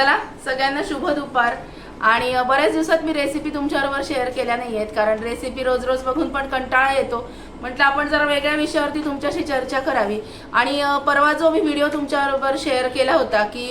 चला सगळ्यांना शुभ दुपार. आणि बऱ्याच दिवसात मी रेसिपी तुमच्याबरोबर शेअर केल्या नाही आहेत कारण रेसिपी रोज रोज बघून पण कंटाळा येतो. म्हटलं आपण जरा वेगळ्या विषयावरती तुमच्याशी चर्चा करावी. आणि परवा जो मी व्हिडिओ तुमच्याबरोबर शेअर केला होता की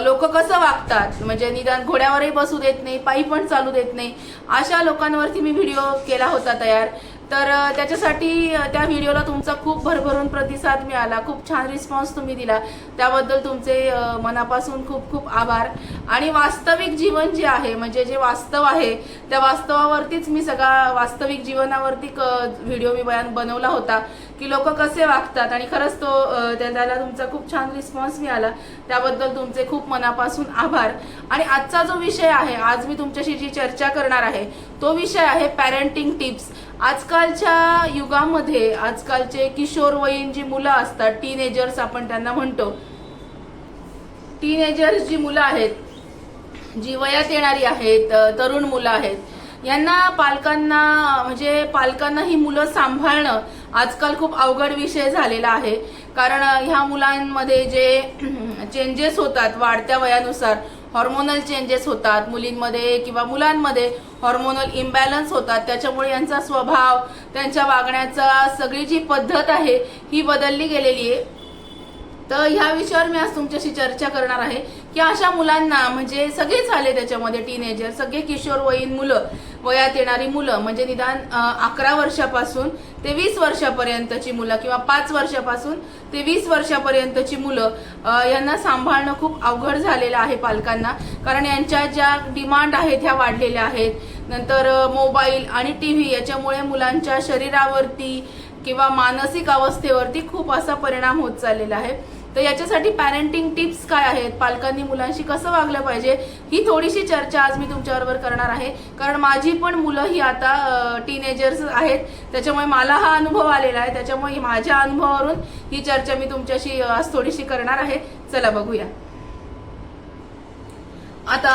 लोक कसं वागतात म्हणजे निदान घोड्यावरही बसू देत नाही पायी पण चालू देत नाही अशा लोकांवरती मी व्हिडिओ केला होता तयार. तर त्याच्यासाठी त्या व्हिडिओला तुमचा खूप भरभरून प्रतिसाद मिळाला. खूप छान रिस्पॉन्स तुम्ही दिला. त्याबद्दल तुमचे मनापासून खूप खूप आभार. आणि वास्तविक जीवन जे आहे म्हणजे जे वास्तव आहे त्या वास्तवावरतीच मी सगळा वास्तविक जीवनावरती व्हिडिओ मी बयान बनवला होता की लोक कसे वागतात. आणि खरंच तो त्याला तुमचा खूप छान रिस्पॉन्स मिळाला. त्याबद्दल तुमचे खूप मनापासून आभार. आणि आजचा जो विषय आहे आज मी तुमच्याशी जी चर्चा करणार आहे तो विषय आहे पॅरेंटिंग टिप्स आजकालच्या युगामध्ये आजकालचे किशोरवयीन जी मुलं असतात टीनेजर्स आपण त्यांना म्हणतो टीनेजर्स जी मुलं आहेत जी वयात येणारी आहेत तरुण मुलं आहेत यांना पालकांना म्हणजे पालकांना ही मुलं सांभाळणं आजकाल खूप अवघड विषय झालेला आहे. कारण ह्या मुलांमध्ये जे चेंजेस होतात वाढत्या वयानुसार हॉर्मोनल चेंजेस होतात मुलींमध्ये किंवा मुलांमध्ये हॉर्मोनल इम्बॅलन्स होतात. त्याच्यामुळे यांचा स्वभाव त्यांच्या वागण्याचा सगळी जी पद्धत आहे ही बदलली गेलेली आहे. तर ह्या विषयावर मी आज तुमच्याशी चर्चा करणार आहे की अशा मुलांना म्हणजे सगळेच आले त्याच्यामध्ये टीनेजर सगळे किशोरवयीन मुलं वयात येणारी मुलं म्हणजे निदान अकरा वर्षापासून ते वीस वर्षापर्यंतची मुलं किंवा पाच वर्षापासून ते वीस वर्षापर्यंतची मुलं यांना सांभाळणं खूप अवघड झालेलं आहे पालकांना. कारण यांच्या ज्या डिमांड आहेत ह्या वाढलेल्या आहेत. नंतर मोबाईल आणि टी व्ही याच्यामुळे मुलांच्या शरीरावरती किंवा मानसिक अवस्थेवरती खूप असा परिणाम होत चाललेला आहे. तर याच्यासाठी पॅरेंटिंग टिप्स काय आहेत? पालकांनी मुलांशी कसं वागलं पाहिजे? ही थोडीशी चर्चा आज मी तुमच्याबरोबर करणार आहे. कारण माझी पण मुलं ही आता टीनेजर्स आहेत. त्याच्यामुळे मला हा अनुभव आलेला आहे. त्याच्यामुळे माझ्या अनुभवावरून ही चर्चा मी तुमच्याशी आज थोडीशी करणार आहे. चला बघूया. आता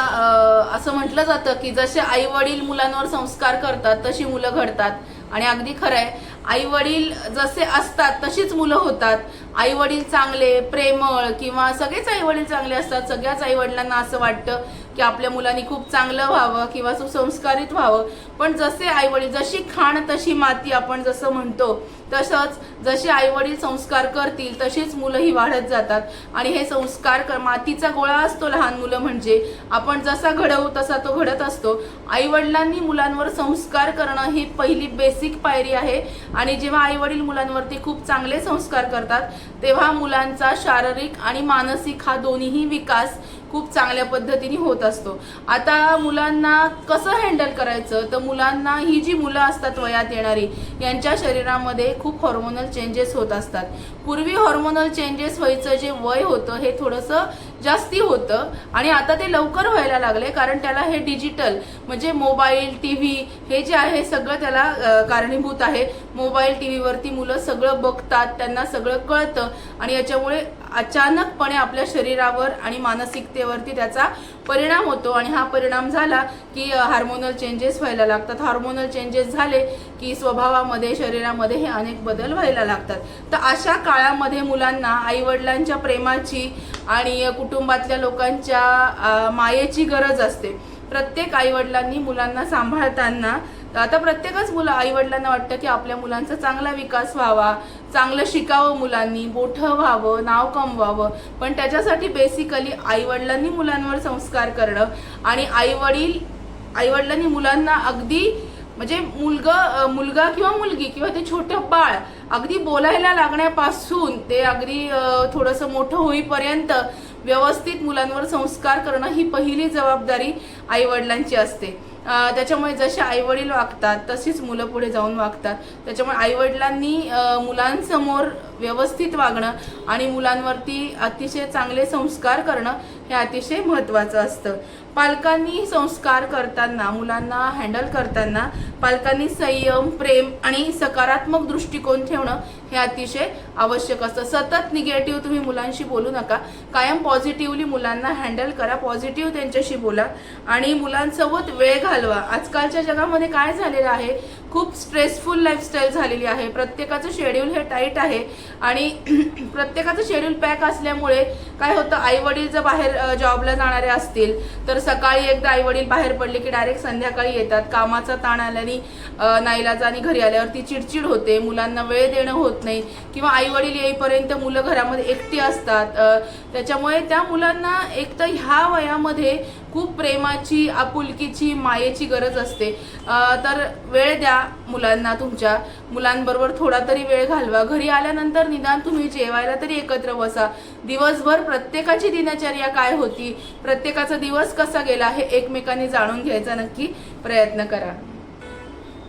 असं म्हटलं जातं की जसे आई वडील मुलांवर संस्कार करतात तशी मुलं घडतात. आणि अगदी खरं आहे. आई वडील जसे असतात तशीच मुलं होतात. आई वडील चांगले प्रेमळ किंवा सगळेच आई वडील चांगले असतात. सगळ्याच आई वडिलांना असं वाटतं की आपल्या मुलांनी खूप चांगलं व्हावं किंवा सुसंस्कारित व्हावं. पण जसे आई वडील जशी खाण तशी माती आपण जसं म्हणतो तसंच जसे आई वडील संस्कार करतील तशीच मुलं ही वाढत जातात. आणि हे संस्कार कर मातीचा गोळा असतो लहान मुलं म्हणजे. आपण जसा घडवू तसा तो घडत असतो. आई वडिलांनी मुलांवर संस्कार करणं ही पहिली बेसिक पायरी आहे. आणि जेव्हा आई वडील मुलांवरती खूप चांगले संस्कार करतात तेव्हा मुलांचा शारीरिक आणि मानसिक हा दोन्हीही विकास खूप चांगल्या पद्धतीने होत असतो. आता मुलांना कसं हँडल करायचं? तर मुलांना ही जी मुलं असतात वयात येणारी यांच्या शरीरामध्ये खूप हॉर्मोनल चेंजेस होत असतात. पूर्वी हॉर्मोनल चेंजेस व्हायचं जे वय होतं हे थोडंसं जास्ती होतं आणि आता ते लवकर व्हायला लागले कारण त्याला हे डिजिटल म्हणजे मोबाईल टी व्ही हे जे आहे सगळं त्याला कारणीभूत आहे. मोबाईल टी व्हीवरती मुलं सगळं बघतात त्यांना सगळं कळतं आणि याच्यामुळे अचानकपणे आपल्या शरीरावर आणि मानसिकतेवरती त्याचा परिणाम होतो आणि हा परिणाम झाला की हार्मोनल चेंजेस व्हायला लागतात. हार्मोनल चेंजेस झाले की स्वभावामध्ये शरीरामध्ये हे अनेक बदल व्हायला लागतात. तर अशा काळामध्ये मुलांना आईवडिलांच्या प्रेमाची आणि कुटुंबातल्या लोकांच्या मायेची गरज असते. प्रत्येक आईवडिलांनी मुलांना सांभाळताना आता प्रत्येकच मुलं आईवडिलांना वाटतं की आपल्या मुलांचा चांगला विकास व्हावा चांगलं शिकावं मुलांनी मोठं व्हावं नाव कमवावं. पण त्याच्यासाठी बेसिकली आईवडिलांनी मुलांवर संस्कार करणं आणि आईवडील आईवडिलांनी मुलांना अगदी म्हणजे मुलगा मुलगा किंवा मुलगी किंवा ते छोटं बाळ अगदी बोलायला लागण्यापासून ते अगदी थोडंसं मोठं होईपर्यंत व्यवस्थित मुलांवर संस्कार करणं ही पहिली जबाबदारी आई वडिलांची असते. त्याच्यामुळे जसे आई वडील वागतात तशीच मुलं पुढे जाऊन वागतात. त्याच्यामुळे आई वडिलांनी मुलांसमोर व्यवस्थित वागणं आणि मुलांवरती अतिशय चांगले संस्कार करणं हे अतिशय महत्त्वाचं असतं. पालकांनी संस्कार करताना मुलांना हँडल करताना पालकांनी संयम प्रेम आणि सकारात्मक दृष्टिकोन ठेवणं हे अतिशय आवश्यक असतं. सतत निगेटिव्ह तुम्ही मुलांशी बोलू नका. कायम पॉझिटिव्हली मुलांना हँडल करा. पॉझिटिव्ह त्यांच्याशी बोला. आणि मुलांसोबत वेळ घालवा. आजकालच्या जगामध्ये काय झालेलं आहे? खूप स्ट्रेसफुल लाईफस्टाईल झालेली आहे. प्रत्येकाचं शेड्यूल हे टाईट आहे. आणि प्रत्येकाचं शेड्यूल पॅक असल्यामुळे काय होतं? आई वडील जर बाहेर जॉबला जाणारे असतील तर सकाळी एकदा आई वडील बाहेर पडले की डायरेक्ट संध्याकाळी येतात. कामाचा ताण आल्याने नाईलाज नाईलाजाने घरी आल्यावरती चिडचिड होते. मुलांना वेळ देणं होत नाही किंवा आई वडील येईपर्यंत मुलं घरामध्ये एकटी असतात. त्याच्यामुळे त्या मुलांना एक तर ह्या वयामध्ये खूप प्रेमाची आपुलकीची मायेची गरज असते. तर वेळ द्या मुलांना तुमच्या. मुलांबरोबर थोडा तरी वेळ घालवा. घरी आल्यानंतर निदान तुम्ही जेवायला तरी एकत्र बसा. दिवसभर प्रत्येकाची दिनचर्या काय होती? प्रत्येकाचा दिवस कसा गेला हे एकमेकांनी जाणून घ्यायचा नक्की प्रयत्न करा.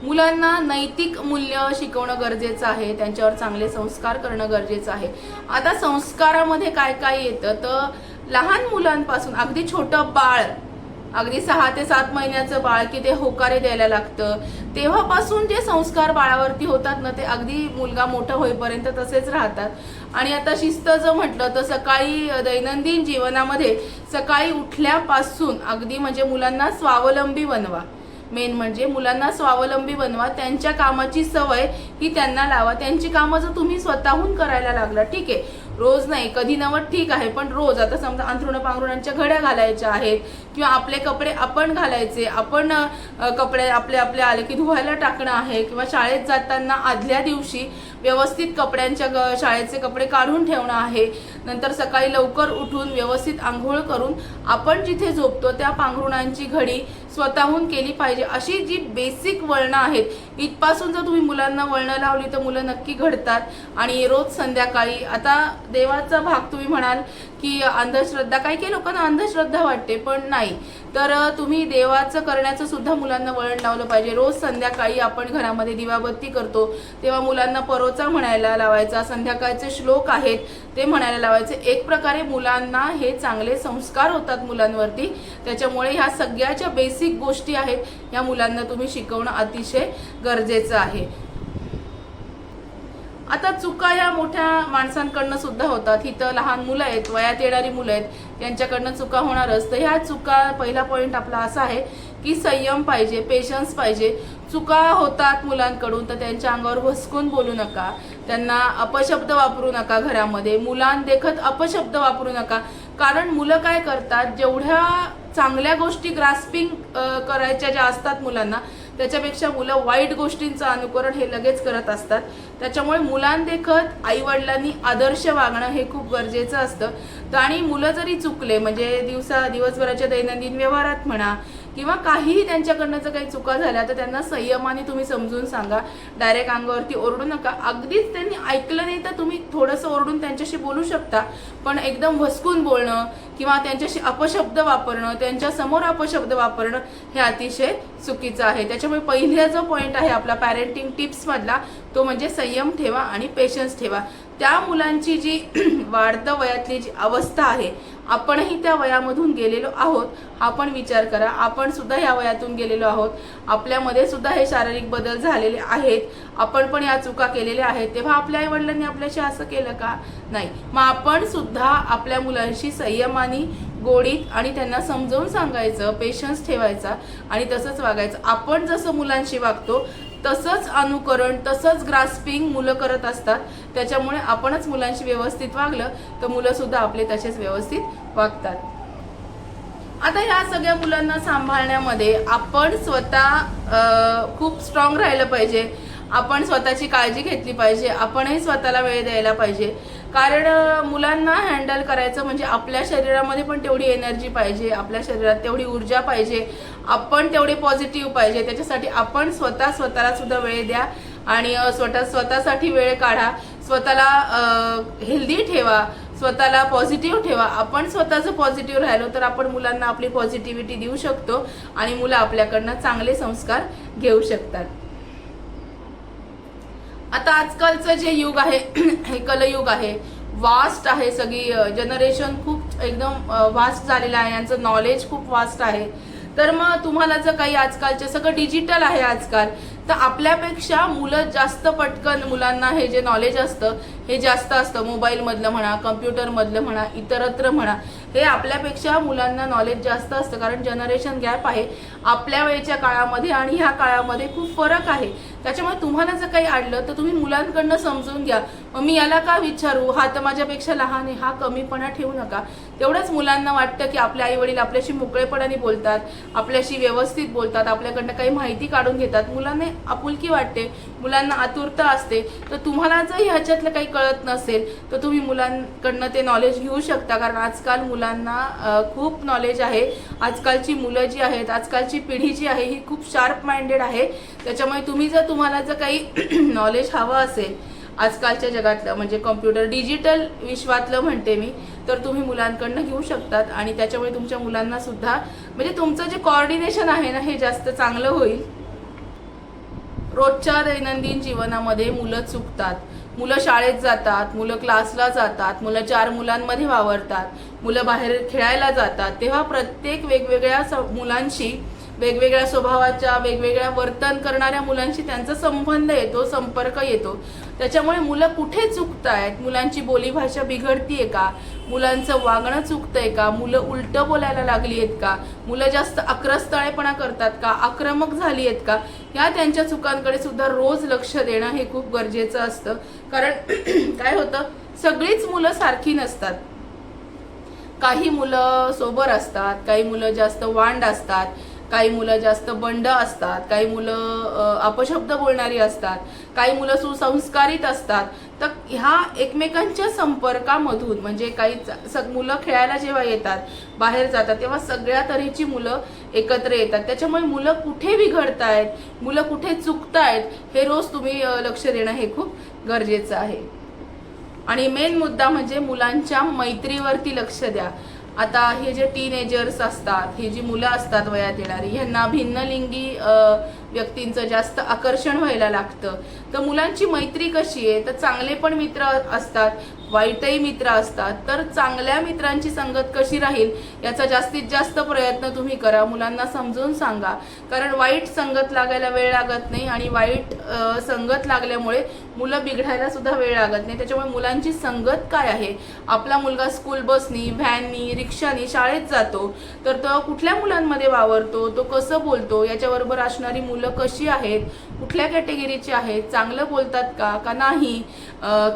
मुलांना नैतिक मूल्य शिकवणं गरजेचं आहे. त्यांच्यावर चांगले संस्कार करणं गरजेचं आहे. आता संस्कारामध्ये काय काय येतं? तर लहान मुलांपासून अगदी छोटं बाळ अगदी सहा ते सात महिन्याचं बाळ की ते होकारे द्यायला लागतं. तेव्हापासून जे संस्कार बाळावरती होतात ना ते अगदी मुलगा मोठा होईपर्यंत तसेच राहतात. आणि आता शिस्त जर म्हटलं तर सकाळी दैनंदिन जीवनामध्ये सकाळी उठल्यापासून अगदी म्हणजे मुलांना स्वावलंबी बनवा. मेन म्हणजे मुलांना स्वावलंबी बनवा. त्यांच्या कामाची सवय ही त्यांना लावा. त्यांची कामं जर तुम्ही स्वतःहून करायला लागला ठीक आहे. रोज नाही कधी नवत ठीक आहे पण रोज. आता समजा अंथरुण पांघरुणांच्या घड्या घालायच्या आहेत किंवा आपले कपडे आपण घालायचे आपण कपडे आपले आपले आले की धुवायला टाकणं आहे किंवा शाळेत जाताना आदल्या दिवशी व्यवस्थित कपड्यांच्या ग- शाळेचे कपडे काढून ठेवणं आहे. नंतर सकाळी लवकर उठून व्यवस्थित आंघोळ करून आपण जिथे झोपतो त्या पांघरुणांची घडी स्वतःहून केली पाहिजे. अशी जी बेसिक वळणं आहेत इथपासून जर तुम्ही मुलांना वळणं लावली तर मुलं नक्की घडतात. आणि रोज संध्याकाळी आता देवाचा भाग तुम्ही म्हणाल की अंधश्रद्धा काही काही लोकांना अंधश्रद्धा वाटते पण नाही. तर तुम्ही देवाचं करण्याचं सुद्धा मुलांना वळण लावलं पाहिजे. रोज संध्याकाळी आपण घरामध्ये दिवाबत्ती करतो तेव्हा मुलांना परोचा म्हणायला लावायचा. संध्याकाळचे श्लोक आहेत ते म्हणायला लावायचे. एक प्रकारे मुलांना हे चांगले संस्कार होतात मुलांवरती. त्याच्यामुळे ह्या सगळ्या ज्या बेसिक गोष्टी आहेत. ह्या मुलांना तुम्ही शिकवणं अतिशय गरजेचं आहे. आता चुका या मोठ्या माणसांकडनं सुद्धा होतात. इथं लहान मुलं आहेत वयात येणारी मुलं आहेत यांच्याकडनं चुका होणारच. तर ह्या चुका पहिला पॉईंट आपला असा आहे की संयम पाहिजे पेशन्स पाहिजे. चुका होतात मुलांकडून तर त्यांच्या अंगावर हुसकून बोलू नका. त्यांना अपशब्द वापरू नका घरामध्ये. मुलांदेखत अपशब्द वापरू नका. कारण मुलं काय करतात जेवढ्या चांगल्या गोष्टी ग्रास्पिंग करायच्या ज्या असतात मुलांना त्याच्यापेक्षा मुलं वाईट गोष्टींचं अनुकरण हे लगेच करत असतात. त्याच्यामुळे मुलांदेखत आईवडिलांनी आदर्श वागणं हे खूप गरजेचं असतं. तर आणि मुलं जरी चुकले म्हणजे दिवसा दिवसभराच्या दैनंदिन व्यवहारात म्हणा किंवा काहीही त्यांच्याकडनं जर काही चुका झाल्या तर त्यांना संयमाने तुम्ही समजून सांगा. डायरेक्ट अंगावरती ओरडू नका. अगदीच त्यांनी ऐकलं नाही तर तुम्ही थोडंसं ओरडून त्यांच्याशी बोलू शकता. पण एकदम वसकून बोलणं किंवा त्यांच्याशी अपशब्द वापरणं त्यांच्यासमोर अपशब्द वापरणं हे अतिशय चुकीचं आहे. त्याच्यामुळे पहिला जो पॉईंट आहे आपला पॅरेंटिंग टिप्समधला तो म्हणजे संयम ठेवा आणि पेशन्स ठेवा. त्या मुलांची जी वाढत्या वयातली जी अवस्था आहे आपणही त्या वयामधून गेलेलो आहोत. हा पण विचार करा. आपण सुद्धा या वयातून गेलेलो आहोत. आपल्यामध्ये सुद्धा हे शारीरिक बदल झालेले आहेत. आपण पण या चुका केलेल्या आहेत. तेव्हा आपल्या आई वडिलांनी आपल्याशी असं केलं का? नाही. मग आपण सुद्धा आपल्या मुलांशी संयमाने गोडीत आणि त्यांना समजावून सांगायचं पेशन्स ठेवायचा आणि तसंच वागायचं. आपण जसं मुलांशी वागतो तसंच अनुकरण तसंच ग्रास्पिंग मुलं करत असतात. त्याच्यामुळे आपणच मुलांशी व्यवस्थित वागलं तर मुलं सुद्धा आपले तसेच व्यवस्थित वागतात. आता ह्या सगळ्या मुलांना सांभाळण्यामध्ये आपण स्वतः खूप स्ट्रॉंग राहिलं पाहिजे. आपण स्वतःची काळजी घेतली पाहिजे. आपणही स्वतःला वेळ द्यायला पाहिजे. कारण मुलांना हँडल करायचं म्हणजे आपल्या शरीरामध्ये पण तेवढी एनर्जी पाहिजे आपल्या शरीरात तेवढी ऊर्जा पाहिजे आपण तेवढे पॉझिटिव्ह पाहिजे. त्याच्यासाठी आपण स्वतः स्वतःला सुद्धा वेळ द्या आणि स्वतः स्वतःसाठी वेळ काढा. स्वतःला हेल्दी ठेवा. स्वतःला पॉझिटिव्ह ठेवा. आपण स्वतःचं पॉझिटिव्ह राहिलो तर आपण मुलांना आपली पॉझिटिव्हिटी देऊ शकतो आणि मुलं आपल्याकडनं चांगले संस्कार घेऊ शकतात. आता आजकालचं जे युग आहे हे कलयुग आहे वास्ट आहे सगळी जनरेशन खूप एकदम वास्ट झालेलं आहे यांचं नॉलेज खूप वास्ट आहे. तर मग तुम्हाला जर काही आजकालचे सगळं डिजिटल आहे आजकाल तर आपल्यापेक्षा मुलं जास्त पटकन मुलांना हे जे नॉलेज असतं हे जास्त असतं मोबाईलमधलं म्हणा कम्प्युटरमधलं म्हणा इतरत्र म्हणा हे आपल्यापेक्षा मुलांना नॉलेज जास्त असतं. कारण जनरेशन गॅप आहे. आपल्या वेळेच्या काळामध्ये आणि ह्या काळामध्ये खूप फरक आहे. त्याच्यामुळे तुम्हाला जर काही अडलं तर तुम्ही मुलांकडनं समजून घ्या. मग मी याला का विचारू? हा तर माझ्यापेक्षा लहान आहे हा कमीपणा ठेवू नका. तेवढंच मुलांना वाटतं की आपले आई वडील आपल्याशी मोकळेपणाने बोलतात आपल्याशी व्यवस्थित बोलतात आपल्याकडनं काही माहिती काढून घेतात. मुलांना आपुलकी वाटते. मुलांना आतुरता असते तर तुम्हाला जर ह्याच्यातलं काही कळत नसेल तर तुम्ही मुलांकडनं ते नॉलेज घेऊ शकता. कारण आजकाल मुलांना खूप नॉलेज आहे. आजकालची मुलं जी आहेत आजकालची पिढी जी आहे ही खूप शार्प माइंडेड आहे. त्याच्यामुळे तुम्ही जर तुम्हाला जर काही नॉलेज हवं असेल आजकालच्या जगातलं म्हणजे कॉम्प्युटर डिजिटल विश्वातलं म्हणते मी तर तुम्ही मुलांकडनं घेऊ शकतात. आणि त्याच्यामुळे तुमच्या मुलांना सुद्धा म्हणजे तुमचं जे कॉर्डिनेशन आहे ना हे जास्त चांगलं होईल. रोजच्या दैनंदिन जीवनामध्ये मुलं चुकतात. मुलं शाळेत जातात मुलं क्लासला जातात मुलं चार मुलांमध्ये वावरतात मुलं बाहेर खेळायला जातात. तेव्हा प्रत्येक वेगवेगळ्या स- मुलांशी वेगवेगळ्या स्वभावाच्या वेगवेगळ्या वर्तन करणाऱ्या मुलांशी त्यांचा संबंध येतो संपर्क येतो. त्याच्यामुळे मुलं कुठे चुकतायत? मुलांची बोलीभाषा बिघडतीये का? मुलांचं वागणं चुकतंय का? मुलं उलटं बोलायला लागली आहेत का? मुलं जास्त अक्रस्तळेपणा करतात का? आक्रमक झाली आहेत का? या त्यांच्या चुकांकडे सुद्धा रोज लक्ष देणं हे खूप गरजेचं असतं. कारण काय होतं? सगळीच मुलं सारखी नसतात. काही मुलं सोबर असतात काही मुलं जास्त वांड असतात काही मुलं जास्त बंड असतात काही मुलं अपशब्द बोलणारी असतात काही मुलं सुसंस्कारित असतात. तर ह्या एकमेकांच्या संपर्कामधून म्हणजे काही सग मुलं खेळायला जेव्हा येतात बाहेर जातात तेव्हा सगळ्या तऱ्हेची मुलं एकत्र येतात. त्याच्यामुळे मुलं कुठे बिघडतायत मुलं कुठे चुकतायत हे रोज तुम्ही लक्ष देणं हे खूप गरजेचं आहे. आणि मेन मुद्दा म्हणजे मुलांच्या मैत्रीवरती लक्ष द्या. आता हे जे टीनेजर्स असतात हे जी मुलं असतात वयात येणारी ह्यांना भिन्न लिंगी व्यक्तींचं जास्त आकर्षण व्हायला लागतं. तर मुलांची मैत्री कशी आहे? तर चांगले पण मित्र असतात वाईटही मित्र असतात. तर चांगल्या मित्रांची संगत कशी राहील? याचा जास्तीत जास्त प्रयत्न तुम्ही करा. मुलांना समजून सांगा. कारण वाईट संगत लागायला वेळ लागत नाही आणि वाईट संगत लागल्यामुळे मुलं बिघडायला सुद्धा वेळ लागत नाही. त्याच्यामुळे मुलांची संगत काय आहे? आपला मुलगा स्कूल बसनी व्हॅननी रिक्षानी शाळेत जातो. तर तो कुठल्या मुलांमध्ये वावरतो? तो कसं बोलतो? याच्याबरोबर असणारी मुलं मुलं कशी आहेत कुठल्या कॅटेगरीची आहेत चांगलं बोलतात का का नाही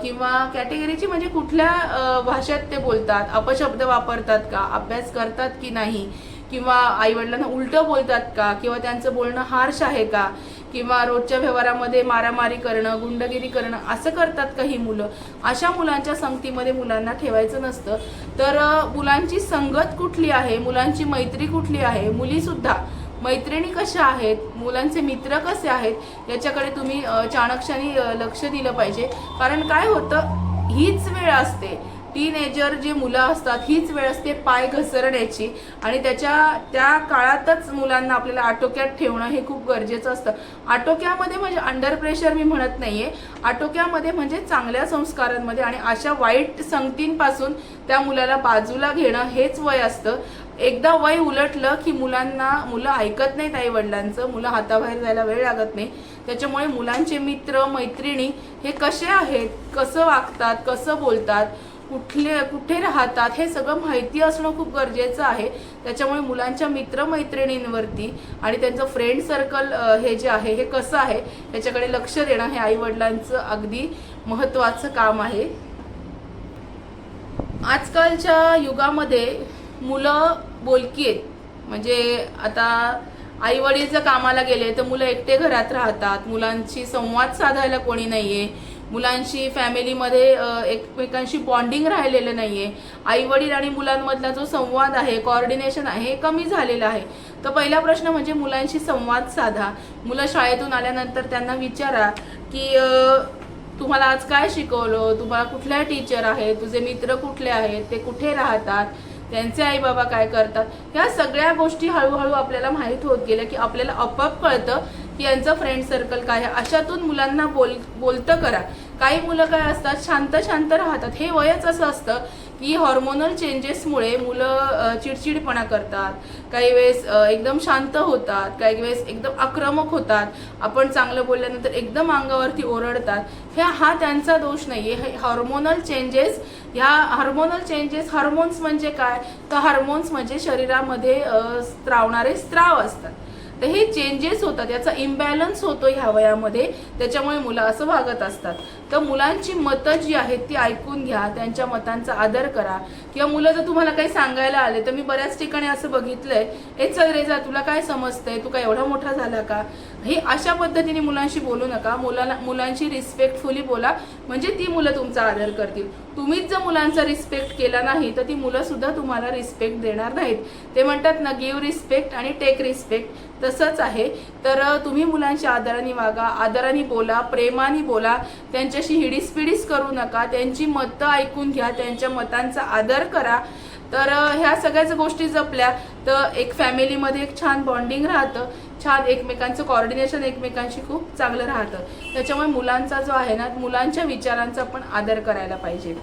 किंवा कॅटेगरीची म्हणजे कुठल्या भाषेत ते बोलतात अपशब्द वापरतात का अभ्यास करतात की नाही किंवा आईवडिलांना उलटं बोलतात का किंवा त्यांचं बोलणं हार्श आहे का किंवा रोजच्या व्यवहारामध्ये मारामारी करणं गुंडगिरी करणं असं करतात काही मुलं? अशा मुलांच्या संगतीमध्ये मुलांना ठेवायचं नसतं. तर मुलांची संगत कुठली आहे मुलांची मैत्री कुठली आहे मुलीसुद्धा मैत्रिणी कशा आहेत? मुलांचे मित्र कसे आहेत? याच्याकडे तुम्ही चाणक्याने चाणक्षाने लक्ष दिलं पाहिजे. कारण काय होतं? हीच वेळ असते. टीनेजर जे मुलं असतात हीच वेळ असते पाय घसरण्याची. आणि त्याच्या त्या काळातच मुलांना आपल्याला आटोक्यात ठेवणं हे खूप गरजेचं असतं. आटोक्यामध्ये म्हणजे अंडर प्रेशर मी म्हणत नाहीये. आटोक्यामध्ये म्हणजे चांगल्या संस्कारांमध्ये आणि अशा वाईट संगतींपासून त्या मुलाला बाजूला घेणं हेच वय असतं. एकदा वय उलटलं की मुलांना मुलं ऐकत नाहीत आई वडिलांचं मुलं हाताबाहेर जायला वेळ लागत नाही. त्याच्यामुळे मुलांचे मित्र मैत्रिणी हे कसे आहेत कसं वागतात कसं बोलतात कुठले कुठे राहतात हे सगळं माहिती असणं खूप गरजेचं आहे. त्याच्यामुळे मुलांच्या मित्रमैत्रिणींवरती आणि त्यांचं फ्रेंड सर्कल हे जे आहे हे कसं आहे याच्याकडे लक्ष देणं हे आईवडिलांचं अगदी महत्त्वाचं काम आहे. आजकालच्या युगामध्ये मुलं बोलकी आहेत. म्हणजे आता आई वडील जर कामाला गेले तर मुलं एकटे घरात राहतात. मुलांशी संवाद साधायला कोणी नाहीये. मुलांशी फॅमिलीमध्ये एकमेकांशी बॉन्डिंग राहिलेलं नाही आई वडील आणि मुलांमधला जो संवाद आहे कॉर्डिनेशन आहे हे कमी झालेलं आहे. तर पहिला प्रश्न म्हणजे मुलांशी संवाद साधा. मुलं शाळेतून आल्यानंतर त्यांना विचारा की तुम्हाला आज काय शिकवलं? तुम्हाला कुठल्या टीचर आहेत? तुझे मित्र कुठले आहेत? ते कुठे राहतात? त्यांचे आई बाबा काय करतात? ह्या सगळ्या गोष्टी हळूहळू आपल्याला माहीत होत गेल्या की आपल्याला आपोआप कळतं यांचं फ्रेंड सर्कल काय आहे? अशातून मुलांना बोल बोलतं करा. काही मुलं काय असतात? शांत शांत राहतात. हे वयच असं असतं की हॉर्मोनल चेंजेसमुळे मुलं चिडचिडपणा करतात. काही वेळेस एकदम शांत होतात. काही वेळेस एकदम आक्रमक होतात. आपण चांगलं बोलल्यानंतर एकदम अंगावरती ओरडतात. ह्या हा त्यांचा दोष नाही हे हॉर्मोनल चेंजेस ह्या हार्मोनल चेंजेस हार्मोन्स म्हणजे काय? तर हार्मोन्स म्हणजे शरीरामध्ये स्त्रावणारे स्त्राव असतात. तर हे चेंजेस होतात. याचा इम्बॅलन्स होतो ह्या वयामध्ये. त्याच्यामुळे मुलं असं वागत असतात. तर मुलांची मतं जी आहेत ती ऐकून घ्या. त्यांच्या मतांचा आदर करा. किंवा मुलं जर तुम्हाला काही सांगायला आले तर मी बऱ्याच ठिकाणी असं बघितलंय. हे चल रे जा तुला काय समजतंय? तू काय एवढा मोठा झाला का? हे अशा पद्धतीने मुलांशी बोलू नका. मुलाला मुलांशी रिस्पेक्टफुली बोला. म्हणजे ती मुलं तुमचा आदर करतील. तुम्हीच जर मुलांचा रिस्पेक्ट केला नाही तर ती मुलं सुद्धा तुम्हाला रिस्पेक्ट देणार नाहीत. ते म्हणतात ना गिव्ह रिस्पेक्ट आणि टेक रिस्पेक्ट तसंच आहे. तर तुम्ही मुलांच्या आदराने वागा आदराने बोला प्रेमाने बोला. त्यांच्याशी हिडीसपिडीस करू नका. त्यांची मतं ऐकून घ्या त्यांच्या मतांचा आदर करा. तर ह्या सगळ्याच गोष्टी जपल्या तर एक फॅमिलीमध्ये एक छान बॉन्डिंग राहतं. छान एकमेकांचं कॉर्डिनेशन एकमेकांशी खूप चांगलं राहतं. त्याच्यामुळे मुलांचा जो आहे ना मुलांच्या विचारांचा पण आदर करायला पाहिजे.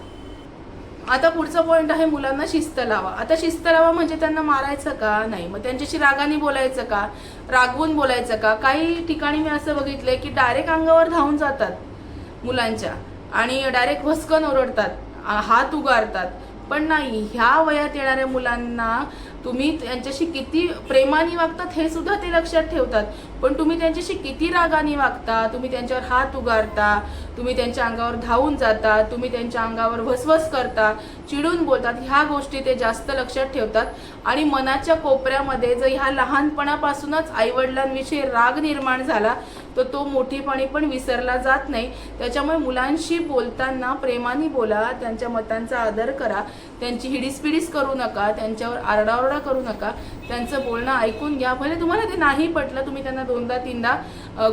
आता पुढचा पॉईंट आहे मुलांना शिस्त लावा. आता शिस्त लावा म्हणजे त्यांना मारायचं का? नाही. मग त्यांच्याशी रागाने बोलायचं का? रागवून बोलायचं का? काही ठिकाणी मी असं बघितलंय की डायरेक्ट अंगावर धावून जातात मुलांच्या आणि डायरेक्ट भस्कन ओरडतात हात उगारतात. पण नाही ह्या वयात येणाऱ्या मुलांना तुम्ही त्यांच्याशी किती प्रेमाने वागतात हे सुद्धा ते लक्षात ठेवतात. पण तुम्ही त्यांच्याशी किती रागाने वागता तुम्ही त्यांच्यावर हात उगारता तुम्ही त्यांच्या अंगावर धावून जाता तुम्ही त्यांच्या अंगावर भसवस करता चिडून बोलतात ह्या गोष्टी ते जास्त लक्षात ठेवतात. आणि मनाच्या कोपऱ्यामध्ये जर ह्या लहानपणापासूनच आईवडिलांविषयी राग निर्माण झाला तर तो मोठेपणी पण विसरला जात नाही. त्याच्यामुळे मुलांशी बोलताना प्रेमाने बोला त्यांच्या मतांचा आदर करा त्यांची हिडीसपिडीस करू नका त्यांच्यावर आरडाओरडा करू नका त्यांचं बोलणं ऐकून घ्या. भले तुम्हाला ते नाही पटलं तुम्ही त्यांना दोनदा तीनदा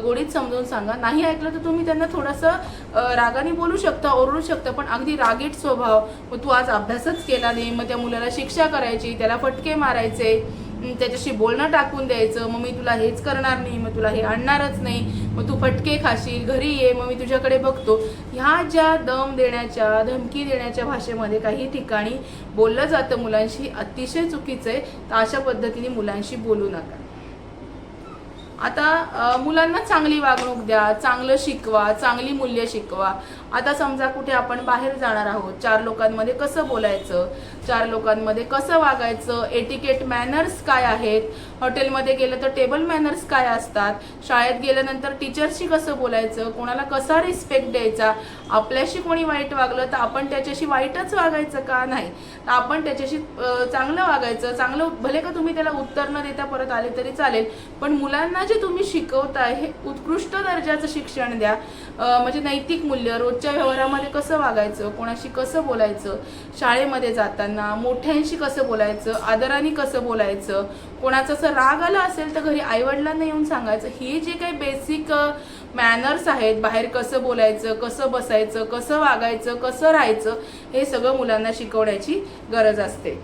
गोडीत समजून सांगा. नाही ऐकलं तर तुम्ही त्यांना थोडंसं रागाने बोलू शकता ओरडू शकता पण अगदी रागीट स्वभाव. मग तू आज अभ्यासच केला नाही. मग त्या मुलाला शिक्षा करायची त्याला फटके मारायचे. त्याच्याशी बोलणं टाकून द्यायचं मग मी तुला हेच करणार नाही मग तुला हे आणणारच नाही मग तू फटके खाशील घरी ये मग मी तुझ्याकडे बघतो. ह्या ज्या दम देण्याच्या धमकी देण्याच्या भाषेमध्ये काही ठिकाणी बोललं जातं मुलांशी अतिशय चुकीचं आहे. तर अशा पद्धतीने मुलांशी बोलू नका. आता मुलांना चांगली वागणूक द्या चांगलं शिकवा चांगली मूल्य शिकवा. आता समजा कुठे आपण बाहेर जाणार आहोत चार लोकांमध्ये कसं बोलायचं चार लोकांमध्ये कसं वागायचं एटिकेट मॅनर्स काय आहेत हॉटेलमध्ये गेलं तर टेबल मॅनर्स काय असतात शाळेत गेल्यानंतर टीचरशी कसं बोलायचं कोणाला कसा रिस्पेक्ट द्यायचा आपल्याशी कोणी वाईट वागलं तर आपण त्याच्याशी वाईटच वागायचं का नाही? तर आपण त्याच्याशी चांगलं वागायचं चांगलं भले का तुम्ही त्याला उत्तर न देता परत आले तरी चालेल पण मुलांना जे तुम्ही शिकवताय हे उत्कृष्ट दर्जाचं शिक्षण द्या म्हणजे नैतिक मूल्य रोजच्या व्यवहारामध्ये कसं वागायचं कोणाशी कसं बोलायचं शाळेमध्ये जाताना मोठ्यांशी कसं बोलायचं आदराने कसं बोलायचं कोणाचं असं राग आला असेल तर घरी आईवडिलांना येऊन सांगायचं. ही जे काही बेसिक मॅनर्स आहेत बाहेर कसं बोलायचं कसं बसायचं कसं वागायचं कसं राहायचं हे सगळं मुलांना शिकवण्याची गरज असते.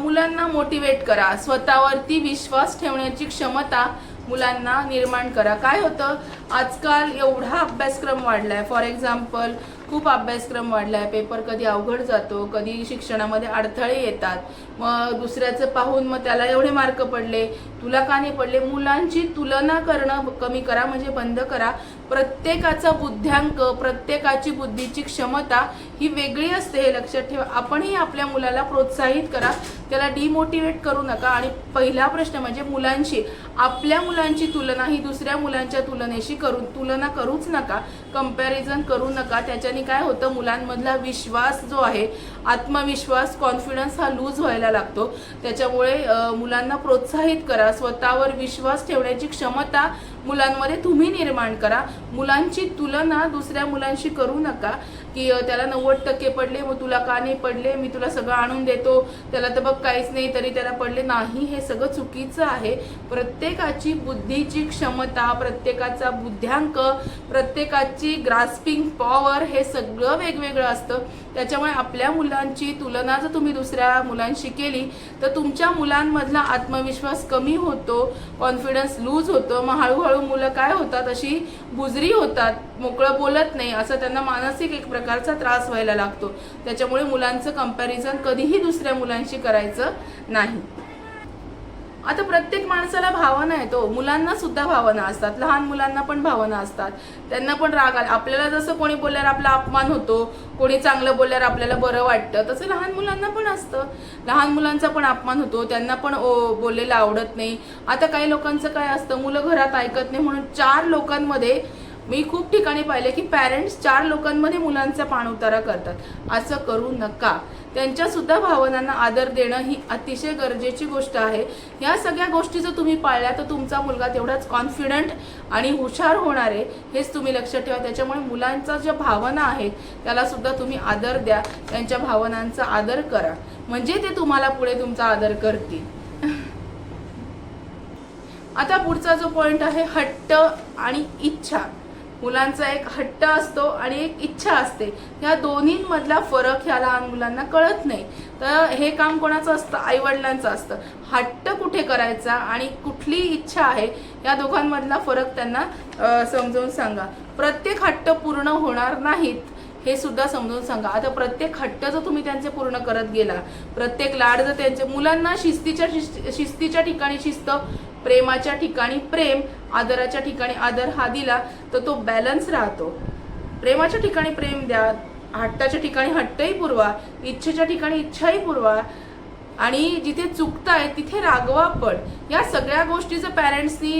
मुलांना मोटिवेट करा. स्वतःवरती विश्वास ठेवण्याची क्षमता मुलांना निर्माण करा. काय होतं? आजकाल एवढा अभ्यासक्रम वाढला आहे फॉर एक्झाम्पल खूप अभ्यासक्रम वाढला आहे पेपर कधी अवघड जातो कधी शिक्षणामध्ये अडथळे येतात. मग दुसऱ्याचं पाहून मग त्याला एवढे मार्क पडले तुला का नाही पडले? मुलांची तुलना करणं कमी करा म्हणजे बंद करा. प्रत्येकाचा बुद्ध्यांक प्रत्येकाची बुद्धीची क्षमता ही वेगळी असते हे लक्षात ठेवा. आपणही आपल्या मुलाला प्रोत्साहित करा. त्याला डिमोटिवेट करू नका. आणि पहिला प्रश्न म्हणजे मुलांशी आपल्या मुलांची तुलना ही दुसऱ्या मुलांच्या तुलनेशी करू तुलना करूच नका कंपॅरिझन करू नका. त्याच्याने काय होतं मुलांमधला विश्वास जो आहे आत्मविश्वास कॉन्फिडन्स हा लूज व्हायला लागतो. त्याच्यामुळे मुलांना प्रोत्साहित करा स्वतःवर विश्वास ठेवण्याची क्षमता मुलांमध्ये तुम्ही निर्माण करा. मुलांची तुलना दुसऱ्या मुलांशी करू नका. की त्याला नव्वद टक्के पडले मग तुला का नाही पडले? मी तुला सगळं आणून देतो. त्याला तर बघ काहीच नाही तरी त्याला पडले. नाही हे सगळं चुकीचं आहे. प्रत्येकाची बुद्धीची क्षमता प्रत्येकाचा बुद्ध्यांक प्रत्येकाची ग्रास्पिंग पॉवर हे सगळं वेगवेगळं असतं. त्याच्यामुळे आपल्या मुलांची तुलना जर तुम्ही दुसऱ्या मुलांशी केली तर तुमच्या मुलांमधला आत्मविश्वास कमी होतो कॉन्फिडन्स लूज होतो. मग हळूहळू मुलं काय होतात? अशी बुजरी होतात. मोकळं बोलत नाही. असं त्यांना मानसिक एक प्रकारचा त्रास व्हायला लागतो. त्याच्यामुळे मुलांचं कंपॅरिझन कधीही दुसऱ्या मुलांशी करायचं नाही. आता प्रत्येक माणसाला भावना येतो. मुलांना सुद्धा भावना असतात. लहान मुलांना पण भावना असतात. त्यांना पण राग आला. आपल्याला जसं कोणी बोलल्यावर आपला अपमान होतो कोणी चांगलं बोलल्यावर आपल्याला बरं वाटतं तसं लहान मुलांना पण असतं. लहान मुलांचा पण अपमान होतो. त्यांना पण ओ बोललेलं आवडत नाही. आता काही लोकांचं काय असतं मुलं घरात ऐकत नाही म्हणून चार लोकांमध्ये मी खूप ठिकाणी पाहिले की पॅरेंट्स चार लोकांमध्ये मुलांचा पाणउतारा करतात. असं करू नका. त्यांच्यासुद्धा भावनांना आदर देणं ही अतिशय गरजेची गोष्ट आहे. या सगळ्या गोष्टी जर तुम्ही पाळल्या तर तुमचा मुलगा तेवढाच कॉन्फिडंट आणि हुशार होणार आहे हेच तुम्ही लक्षात ठेवा. त्याच्यामुळे मुलांच्या ज्या भावना आहेत त्यालासुद्धा तुम्ही आदर द्या. त्यांच्या भावनांचा आदर करा. म्हणजे ते तुम्हाला पुढे तुमचा आदर करतील. आता पुढचा जो पॉईंट आहे हट्ट आणि इच्छा. मुलांचा एक हट्ट असतो आणि एक इच्छा असते. ह्या दोन्हींमधला फरक ह्या लहान मुलांना कळत नाही. तर हे काम कोणाचं असतं? आईवडिलांचं असतं. हट्ट कुठे करायचा आणि कुठली इच्छा आहे या दोघांमधला फरक त्यांना समजवून सांगा. प्रत्येक हट्ट पूर्ण होणार नाहीत. हे सुद्धा समजून सांगा. आता प्रत्येक हट्ट जर तुम्ही त्यांचे पूर्ण करत गेला प्रत्येक लाड जर त्यांचे मुलांना शिस्तीच्या शिस्तीच्या ठिकाणी शिस्त प्रेमाच्या ठिकाणी प्रेम आदराच्या ठिकाणी आदर हा दिला तर तो बॅलन्स राहतो. प्रेमाच्या ठिकाणी प्रेम द्या हट्टाच्या ठिकाणी हट्टही पुरवा इच्छेच्या ठिकाणी इच्छाही पुरवा आणि जिथे चुकताय तिथे रागवा पण. या सगळ्या गोष्टी जर पॅरेंट्सनी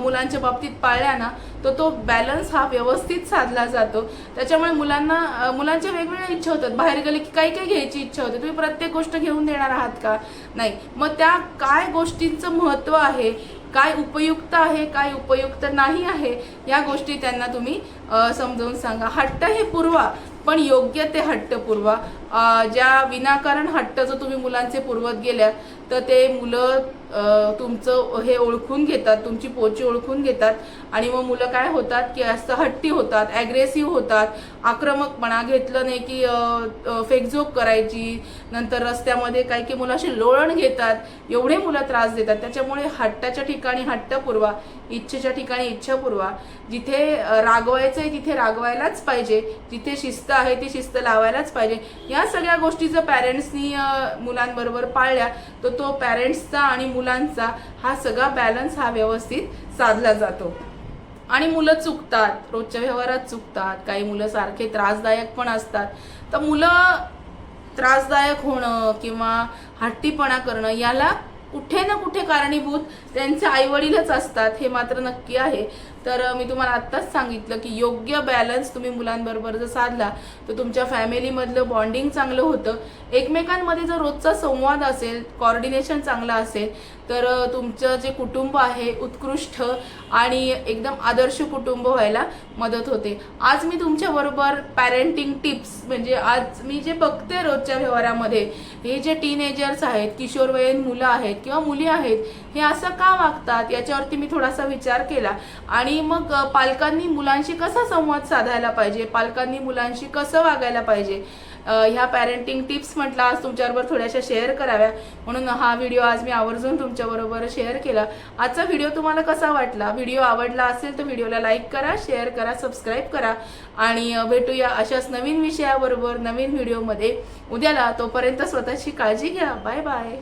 मुलांच्या बाबतीत पाळल्या ना तर तो बॅलन्स हा व्यवस्थित साधला जातो. त्याच्यामुळे मुलांना मुलांच्या वेगवेगळ्या इच्छा होतात. बाहेर गेले की काही काही घ्यायची इच्छा होते. तुम्ही प्रत्येक गोष्ट घेऊन देणार आहात का? नाही. मग त्या काय गोष्टींचं महत्त्व आहे? काय उपयुक्त आहे? काय उपयुक्त नाही आहे? या गोष्टी त्यांना तुम्ही समजावून सांगा. हट्ट हे पुरवा पण योग्य ते हट्ट पुरवा. ज्या विनाकारण हट्ट जर तुम्ही मुलांचे पुरवत गेल्या तर ते मुलं तुमचं हे ओळखून घेतात तुमची पोची ओळखून घेतात. आणि मग मुलं काय होतात की असं हट्टी होतात ॲग्रेसिव्ह होतात. आक्रमकपणा घेतलं नाही की फेकझोक करायची. नंतर रस्त्यामध्ये काही काही मुलं अशी लोळण घेतात. एवढे मुलं त्रास देतात. त्याच्यामुळे हट्टाच्या ठिकाणी हट्ट पुरवा इच्छेच्या ठिकाणी इच्छा पुरवा. जिथे रागवायचं आहे तिथे रागवायलाच पाहिजे. जिथे शिस्त आहे ती शिस्त लावायलाच पाहिजे. या या सगळ्या गोष्टी जर पॅरेंट्सनी मुलांबरोबर पाळल्या तर तो पॅरेंट्सचा आणि मुलांचा हा सगळा बॅलन्स हा व्यवस्थित साधला जातो. आणि मुलं चुकतात रोजच्या व्यवहारात चुकतात काही मुलं सारखे त्रासदायक पण असतात. तर मुलं त्रासदायक होणं किंवा हट्टीपणा करणं याला कुठे ना कुठे कारणीभूत त्यांचे आईवडीलच असतात हे मात्र नक्की आहे. तर मी तुम्हाला आत्ताच सांगितलं की योग्य बॅलन्स तुम्ही मुलांबरोबर जर साधला तर तुमच्या फॅमिलीमधलं बॉन्डिंग चांगलं होतं. एकमेकांमध्ये जर रोजचा संवाद असेल कॉर्डिनेशन चांगलं असेल तर तुमचं जे कुटुंब आहे उत्कृष्ट आणि एकदम आदर्श कुटुंब व्हायला मदत होते. आज मी तुमच्याबरोबर पॅरेंटिंग टिप्स म्हणजे आज मी जे बघते रोजच्या व्यवहारामध्ये हे जे टीनेजर्स आहेत किशोरवयीन मुलं आहेत किंवा मुली आहेत हे असं का वागतात? याच्यावरती मी थोडासा विचार केला आणि आणि मग पालकांनी मुलांशी कसा संवाद साधायला पाहिजे? पालकांनी मुलांशी कसं वागायला पाहिजे? ह्या पॅरेंटिंग टिप्स म्हटलं आज तुमच्याबरोबर थोड्याशा शेअर कराव्या. म्हणून हा व्हिडिओ आज मी आवर्जून तुमच्याबरोबर शेअर केला. आजचा व्हिडिओ तुम्हाला कसा वाटला? व्हिडिओ आवडला असेल तर व्हिडिओला लाईक करा शेअर करा सबस्क्राईब करा. आणि भेटूया अशाच नवीन विषयाबरोबर नवीन व्हिडिओमध्ये उद्याला तोपर्यंत स्वतःची काळजी घ्या. Bye bye